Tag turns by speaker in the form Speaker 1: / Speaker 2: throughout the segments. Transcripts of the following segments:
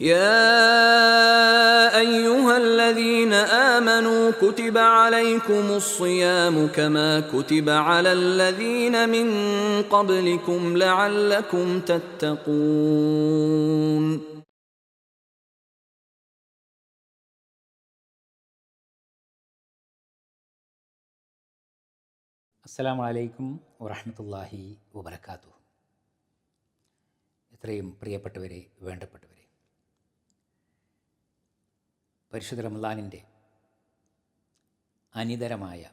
Speaker 1: يا ايها الذين امنوا كتب عليكم الصيام كما كتب على الذين من قبلكم لعلكم تتقون
Speaker 2: അസ്സാം വലൈക്കും വറഹമത്തല്ലാഹി വബർക്കാത്തു എത്രയും പ്രിയപ്പെട്ടവരെ വേണ്ടപ്പെട്ടവരെ പരിശുദ്ധ റമലാനിന്റെ അനിതരമായ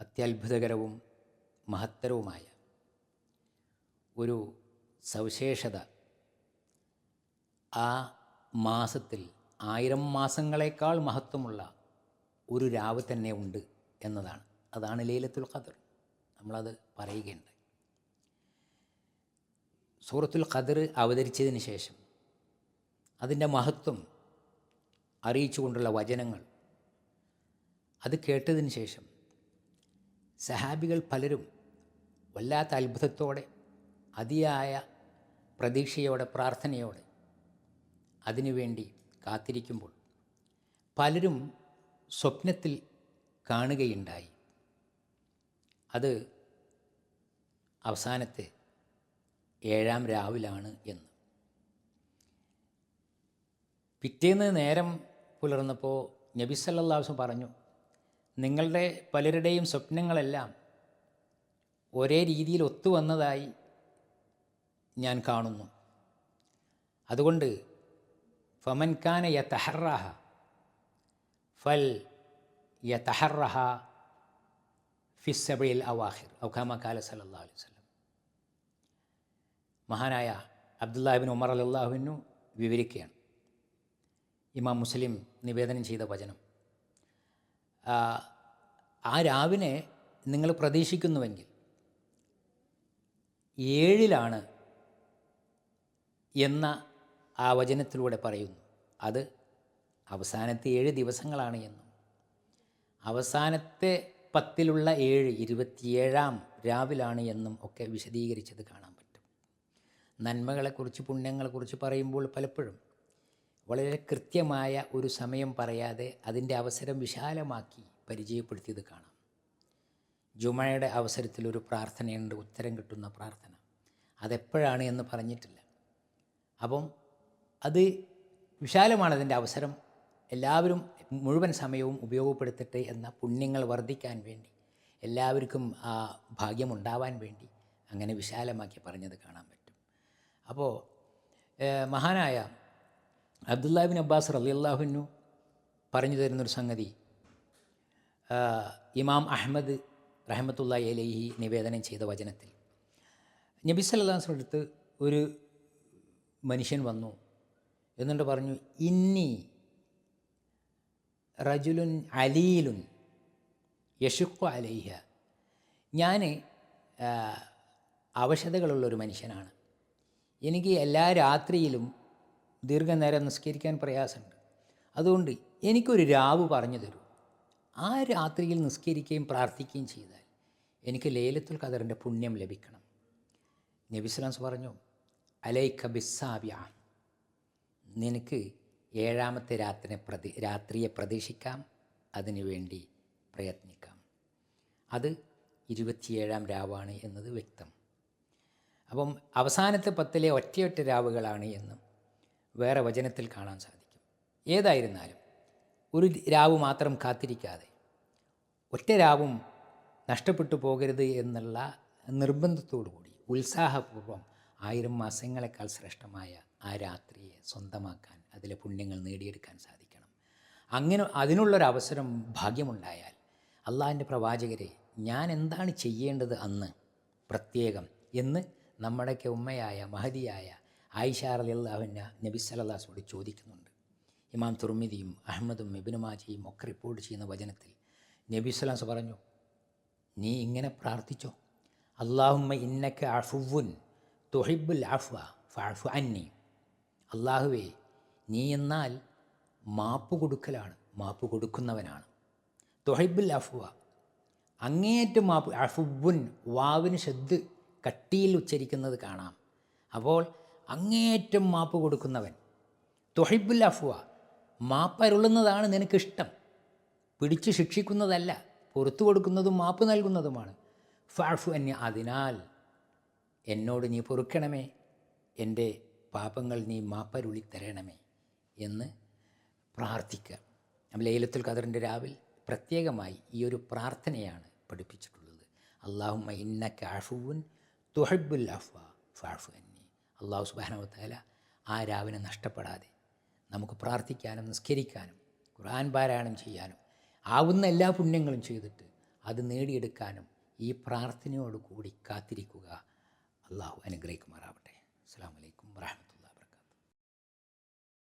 Speaker 2: അത്യത്ഭുതകരവും മഹത്തരവുമായ ഒരു സവിശേഷത ആ മാസത്തിൽ ആയിരം മാസങ്ങളേക്കാൾ മഹത്വമുള്ള ഒരു രാവ് തന്നെ ഉണ്ട് എന്നതാണ്. അതാണ് ലൈലത്തുൽ ഖദർ. നമ്മളത് പറയുകയുണ്ട് സൂറത്തുൽ ഖദർ അവതരിച്ചതിന് ശേഷം അതിന്റെ മഹത്വം അറിയിച്ചുകൊണ്ടുള്ള വചനങ്ങൾ. അത് കേട്ടതിന് ശേഷം സഹാബികൾ പലരും വല്ലാത്ത അത്ഭുതത്തോടെ അതിയായ പ്രതീക്ഷയോടെ പ്രാർത്ഥനയോടെ അതിനുവേണ്ടി കാത്തിരിക്കുമ്പോൾ പലരും സ്വപ്നത്തിൽ കാണുകയുണ്ടായി. അത് അവസാനത്തെ ഏഴാം രാവിലാണ് എന്ന്. പിറ്റേന്ന് നേരം പുലർന്നപ്പോൾ നബി പറഞ്ഞു നിങ്ങളുടെ പലരുടെയും സ്വപ്നങ്ങളെല്ലാം ഒരേ രീതിയിൽ ഒത്തുവന്നതായി ഞാൻ കാണുന്നു. അതുകൊണ്ട് ഫമൻഖാന യ തഹറഹ ഫൽ യ തഹറഹ ഫിസബിൽ അവാഹിർ. ഔഖാമ കാല സല്ലാ അലൈഹി വല്ലം മഹാനായ അബ്ദുല്ലാഹിബിൻ ഉമർ അലാഹുവിനു വിവരിക്കുകയാണ്. ഇമാം മുസ്ലിം നിവേദനം ചെയ്ത വചനം. ആ രാവിനെ നിങ്ങൾ പ്രതീക്ഷിക്കുന്നുവെങ്കിൽ ഏഴിലാണ് എന്ന ആ വചനത്തിലൂടെ പറയുന്നു. അത് അവസാനത്തെ ഏഴ് ദിവസങ്ങളാണ് എന്നും. അവസാനത്തെ പത്തിലുള്ള ഏഴ് ഇരുപത്തിയേഴാം രാവിലാണ് എന്നും ഒക്കെ വിശദീകരിച്ചത് കാണാൻ പറ്റും. നന്മകളെക്കുറിച്ച് പുണ്യങ്ങളെക്കുറിച്ച് പറയുമ്പോൾ പലപ്പോഴും വളരെ കൃത്യമായ ഒരു സമയം പറയാതെ അതിന്റെ അവസരം വിശാലമാക്കി പരിചയപ്പെടുത്തിയത് കാണാം. ജുമായയുടെ അവസരത്തിൽ ഒരു പ്രാർത്ഥനയുണ്ട് ഉത്തരം കിട്ടുന്ന പ്രാർത്ഥന. അതെപ്പോഴാണ് എന്ന് പറഞ്ഞിട്ടില്ല. അപ്പം അത് വിശാലമാണ് അതിന്റെ അവസരം. എല്ലാവരും മുഴുവൻ സമയവും ഉപയോഗപ്പെടുത്തട്ടെ എന്ന പുണ്യങ്ങൾ വർദ്ധിക്കാൻ വേണ്ടി എല്ലാവർക്കും ആ ഭാഗ്യമുണ്ടാവാൻ വേണ്ടി അങ്ങനെ വിശാലമാക്കി പറഞ്ഞത് കാണാൻ പറ്റും. അപ്പോൾ മഹാനായ അബ്ദുല്ലാബിൻ അബ്ബാസ് റലി അള്ളാഹുനു പറഞ്ഞു തരുന്നൊരു സംഗതി. ഇമാം അഹമ്മദ് റഹമത്തുള്ള അലഹി നിവേദനം ചെയ്ത വചനത്തിൽ. നബി സല്ലാസിന്റെ അടുത്ത് ഒരു മനുഷ്യൻ വന്നു എന്നിട്ട് പറഞ്ഞു ഇന്നി റജുലുൻ അലീലുൻ യഷുക്കു അലൈഹ. ഞാൻ അവശതകളുള്ളൊരു മനുഷ്യനാണ്. എനിക്ക് എല്ലാ രാത്രിയിലും ദീർഘനേരം നിസ്കരിക്കാൻ പ്രയാസമുണ്ട്. അതുകൊണ്ട് എനിക്കൊരു രാവ് പറഞ്ഞു തരൂ. ആ രാത്രിയിൽ നിസ്കരിക്കുകയും പ്രാർത്ഥിക്കുകയും ചെയ്താൽ എനിക്ക് ലേലത്തുൽ ഖദറിന്റെ പുണ്യം ലഭിക്കണം. നബിസ്ലാംസ് പറഞ്ഞു അലൈക്ക ബിസ്സാവ്യ നിനക്ക് ഏഴാമത്തെ രാത്രിനെ പ്രതി രാത്രിയെ പ്രതീക്ഷിക്കാം അതിനുവേണ്ടി പ്രയത്നിക്കാം. അത് ഇരുപത്തിയേഴാം രാവാണ് എന്നത് വ്യക്തം. അപ്പം അവസാനത്തെ പത്തിലെ ഒറ്റയൊറ്റ രാവുകളാണ് എന്നും വേറെ വചനത്തിൽ കാണാൻ സാധിക്കും. ഏതായിരുന്നാലും ഒരു രാവ് മാത്രം കാത്തിരിക്കാതെ ഒറ്റ രാവും നഷ്ടപ്പെട്ടു പോകരുത് എന്നുള്ള നിർബന്ധത്തോടു കൂടി ഉത്സാഹപൂർവം ആയിരം മാസങ്ങളെക്കാൾ ശ്രേഷ്ഠമായ ആ രാത്രിയെ സ്വന്തമാക്കാൻ അതിലെ പുണ്യങ്ങൾ നേടിയെടുക്കാൻ സാധിക്കണം. അങ്ങനെ അതിനുള്ളൊരവസരം ഭാഗ്യമുണ്ടായാൽ അള്ളാഹിന്റെ പ്രവാചകരെ ഞാൻ എന്താണ് ചെയ്യേണ്ടത് അന്ന് പ്രത്യേകം എന്ന് നമ്മുടെയൊക്കെ ഉമ്മയായ മഹതിയായ ആയിഷാർ അലിയല്ലാഹുവിന്റെ നബി സലല്ലാസോട് ചോദിക്കുന്നുണ്ട്. ഇമാം തുർമിദിയും അഹമ്മദും മെബിനുമാജിയും ഒക്കെ റിപ്പോർട്ട് ചെയ്യുന്ന വചനത്തിൽ നബി സ്വലാസ് പറഞ്ഞു നീ ഇങ്ങനെ പ്രാർത്ഥിച്ചോ? അള്ളാഹുമ്മ ഇന്നക്ക് അഫുവുൻ തൊഹിബുൽ അഫ്വ ഫഅഫു അന്നി. അള്ളാഹുവേ നീ എന്നാൽ മാപ്പ് കൊടുക്കലാണ് മാപ്പ് കൊടുക്കുന്നവനാണ്. തൊഹിബുൽ അഫ്വ അങ്ങേയറ്റം മാപ്പ് അഫുബുൻ വാവിന് ശബ്ദ് കട്ടിയിൽ ഉച്ചരിക്കുന്നത് കാണാം. അപ്പോൾ അങ്ങേയറ്റം മാപ്പ് കൊടുക്കുന്നവൻ. തൊഹിബുൽ അഫ്വ മാപ്പരുളുന്നതാണ് നിനക്കിഷ്ടം. പിടിച്ച് ശിക്ഷിക്കുന്നതല്ല പുറത്തു കൊടുക്കുന്നതും മാപ്പ് നൽകുന്നതുമാണ്. ഫാഫു അന്യ അതിനാൽ എന്നോട് നീ പൊറുക്കണമേ. എന്റെ പാപങ്ങൾ നീ മാപ്പരുളി തരണമേ എന്ന് പ്രാർത്ഥിക്കുക. ലൈലത്തുൽ ഖദറിന്റെ രാവിൽ പ്രത്യേകമായി ഈ ഒരു പ്രാർത്ഥനയാണ് പഠിപ്പിച്ചിട്ടുള്ളത്. അള്ളാഹുമ്മ ഇന്നക്ക അഫുവുൻ തുഹബുൽ അഫ്വ ഫാഫു അന്നി. അള്ളാഹു സുബാനവത്താല ആ രാവിനെ നഷ്ടപ്പെടാതെ നമുക്ക് പ്രാർത്ഥിക്കാനും നിസ്കരിക്കാനും ഖുർആൻ പാരായണം ചെയ്യാനും ആവുന്ന എല്ലാ പുണ്യങ്ങളും ചെയ്തിട്ട് അത് നേടിയെടുക്കാനും ഈ പ്രാർത്ഥനയോട് കൂടി കാത്തിരിക്കുക. അള്ളാഹു അനുഗ്രഹിക്കുമാറാവട്ടെ. അസ്സാം വലൈക്കും വാഹമത്ത്